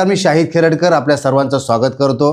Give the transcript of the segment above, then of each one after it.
तर मी शाहिद खेरडकर. आपल्या सर्वांचं स्वागत करतो.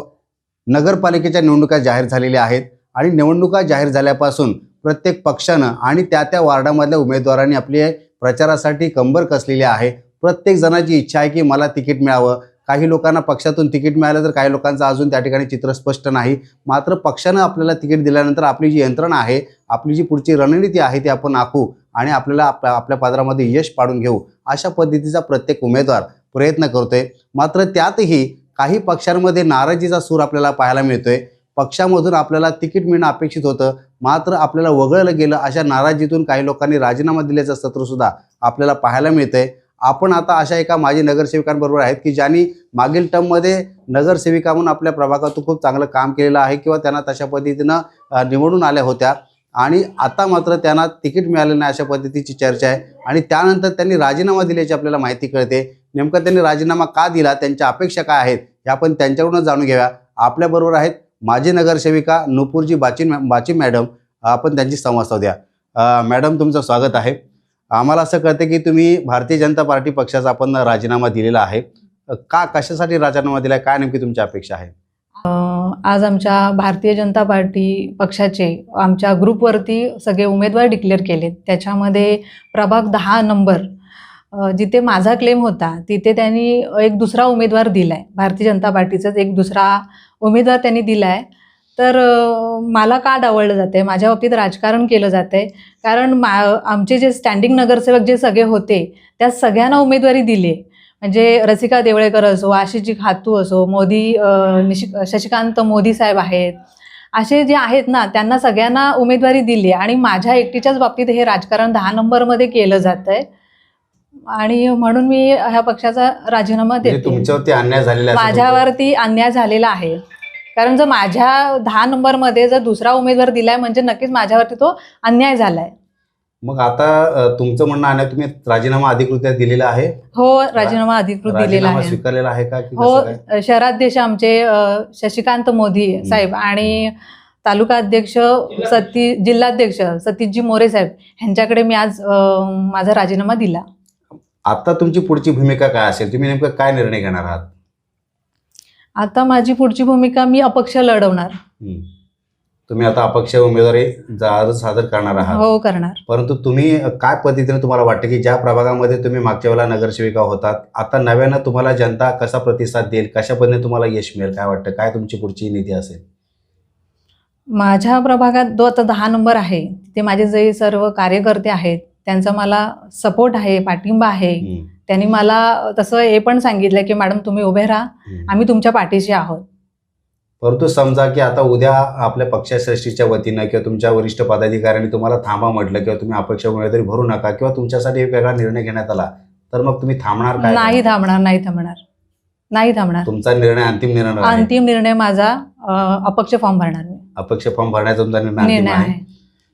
नगरपालिकेच्या निवडणुका जाहीर झालेल्या आहेत आणि निवडणुका जाहीर झाल्यापासून प्रत्येक पक्षानं आणि त्या त्या वार्डामधल्या उमेदवारांनी आपली प्रचारासाठी कंबर कसलेली आहे. प्रत्येक जणाची इच्छा आहे की मला तिकीट मिळावं. काही लोकांना पक्षातून तिकीट मिळालं तर काही लोकांचं अजून त्या ठिकाणी चित्र स्पष्ट नाही. मात्र पक्षानं आपल्याला तिकीट दिल्यानंतर आपली जी यंत्रणा आहे आपली जी पुढची रणनीती आहे ती आपण आखू आणि आपल्याला आपल्या आपल्या पदरामध्ये यश पाडून घेऊ अशा पद्धतीचा प्रत्येक उमेदवार प्रयत्न करतोय. मात्र त्यातही काही पक्षांमध्ये नाराजीचा सूर आपल्याला पाहायला मिळतोय. पक्षामधून आपल्याला तिकीट मिळणं अपेक्षित होतं. मात्र आपल्याला वगळलं गेलं अशा नाराजीतून काही लोकांनी राजीनामा दिल्याचं सत्रसुद्धा आपल्याला पाहायला मिळतंय. आपण आता अशा एका माजी नगरसेविकांबरोबर आहेत की ज्यांनी मागील टर्ममध्ये नगरसेविका म्हणून आपल्या प्रभागातून खूप चांगलं काम केलेलं आहे किंवा त्यांना तशा पद्धतीनं निवडून आल्या होत्या. आणि आता मात्र त्यांना तिकीट मिळालं नाही अशा पद्धतीची चर्चा आहे. आणि त्यानंतर त्यांनी राजीनामा दिल्याची आपल्याला माहिती कळते. नेमकं त्यांनी राजीनामा का दिला त्यांच्या अपेक्षा काय आहेत हे आपण त्यांच्याकडूनच जाणून घेऊया. आपल्याबरोबर आहेत माजी नगरसेविका नुपूरजी बाची बाची मॅडम. आपण त्यांची संवाद साधूया मॅडम तुमचं स्वागत आहे. आम्हाला असं कळतं की तुम्ही भारतीय जनता पार्टी पक्षाचा आपण राजीनामा दिलेला आहे. का कशासाठी राजीनामा दिला काय नेमकी तुमची अपेक्षा आहे? आज आमच्या भारतीय जनता पार्टी पक्षाचे आमच्या ग्रुपवरती सगळे उमेदवार डिक्लेअर केलेत. त्याच्यामध्ये प्रभाग दहा नंबर जिथे माझा क्लेम होता तिथे त्यांनी एक दुसरा उमेदवार दिलाय. भारतीय जनता पार्टीचाच एक दुसरा उमेदवार त्यांनी दिलाय. तर मला का डावळलं जाते माझ्या बाबतीत राजकारण केलं जाते कारण मा आमचे जे स्टँडिंग नगरसेवक जे सगळे होते त्या सगळ्यांना उमेदवारी दिली म्हणजे रसिका देवळेकर असो आशिषजी खातू असो मोदी निशिक शशिकांत मोदी साहेब आहेत. असे जे आहेत ना त्यांना सगळ्यांना उमेदवारी दिली आणि माझ्या एकटीच्याच बाबतीत हे राजकारण दहा नंबरमध्ये केलं जात आहे आणि म्हणून मी ह्या पक्षाचा राजीनामा म्हणजे देते. तुमच्यावरती अन्याय झालेला माझ्यावरती अन्याय झालेला आहे. कारण जर माझ्या दहा नंबरमध्ये जर दुसरा उमेदवार दिलाय म्हणजे नक्कीच माझ्यावरती तो अन्याय झालाय. मग आता तुमचं म्हणणं आहे तुम्ही राजीनामा अधिकृत दिलेला आहे? हो राजीनामा अधिकृत दिलेला आहे. स्वीकारलेला आहे का हो? शहराध्यक्ष आमचे शशिकांत मोदी साहेब आणि तालुका अध्यक्ष सती जिल्हाध्यक्ष सतीशजी मोरे साहेब ह्यांच्याकडे मी आज माझा राजीनामा दिला. आता तुमची पुढची भूमिका काय असेल? तुम्ही नेमकं काय निर्णय घेणार आहात? आता माझी पुढची भूमिका मी अपक्ष लढवणार. तुम्ही आता अपक्ष उमेदवारी जा- अर्ज सादर करणार आहात. हो करणार. परंतु तुम्ही काय पद्धतीने तुम्हाला वाटतं की ज्या प्रभागामध्ये तुम्ही मागच्या वेळेला नगरसेविका होतात आता नव्यानं तुम्हाला जनता कसा प्रतिसाद देईल? कशा पद्धतीने तुम्हाला यश मिळेल? काय वाटतं? काय तुमची पुढची नीती असेल? माझ्या प्रभागात जो आता दहा नंबर आहे ते माझे जे सर्व कार्यकर्ते आहेत त्यांचा मला सपोर्ट आहे पाठिंबा आहे. त्यांनी मला तसं हे पण सांगितलं की मॅडम तुम्ही उभे राहा. आम्ही तुमच्या पाठीशी आहोत. परंतु समजा की आता उद्या आपल्या पक्षश्रेष्ठीच्या वतीनं किंवा तुमच्या वरिष्ठ पदाधिकाऱ्यांनी तुम्हाला थांबा म्हटलं किंवा तुम्ही अपक्ष उमेदवारी भरू नका किंवा तुमच्यासाठी एक वेगळा निर्णय घेण्यात आला तर मग तुम्ही थांबणार काय? नाही थांबणार नाही थांबणार. नाही थांबणार. तुमचा निर्णय अंतिम निर्णय. अंतिम निर्णय माझा अपक्ष फॉर्म भरणार मी. अपक्ष फॉर्म भरण्याचा तुमचा निर्णय आहे.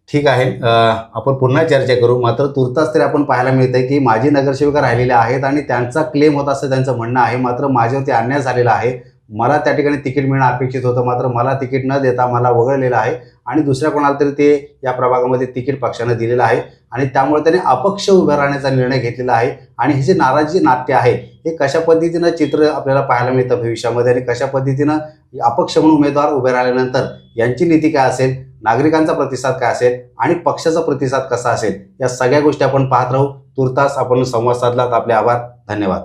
ठीक आहे. आपण पुन्हा चर्चा करू. मात्र तुर्तास तरी आपण पाहायला मिळतं की माजी नगरसेविका राहिलेल्या आहेत आणि त्यांचा क्लेम होत असं त्यांचं म्हणणं आहे. मात्र माझ्यावरती अन्याय झालेला आहे. मला त्या ठिकाणी तिकीट मिळणं अपेक्षित होतं. मात्र मला तिकीट न देता मला वगळलेलं आहे आणि दुसऱ्या कोणाला तरी ते या प्रभागामध्ये तिकीट पक्षानं दिलेलं आहे आणि त्यामुळे त्याने अपक्ष उभं राहण्याचा निर्णय घेतलेला आहे. आणि हे जे नाराजी नाट्य आहे हे कशा पद्धतीनं चित्र आपल्याला पाहायला मिळतं भविष्यामध्ये आणि कशा पद्धतीनं अपक्ष म्हणून उमेदवार उभे राहिल्यानंतर यांची नीती काय असेल? नागरिकांचा प्रतिसाद काय असेल आणि पक्षाचा प्रतिसाद कसा असेल या सगळ्या गोष्टी आपण पाहत राहू. तुर्तास आपण संवाद साधलात. आपले आभार. धन्यवाद.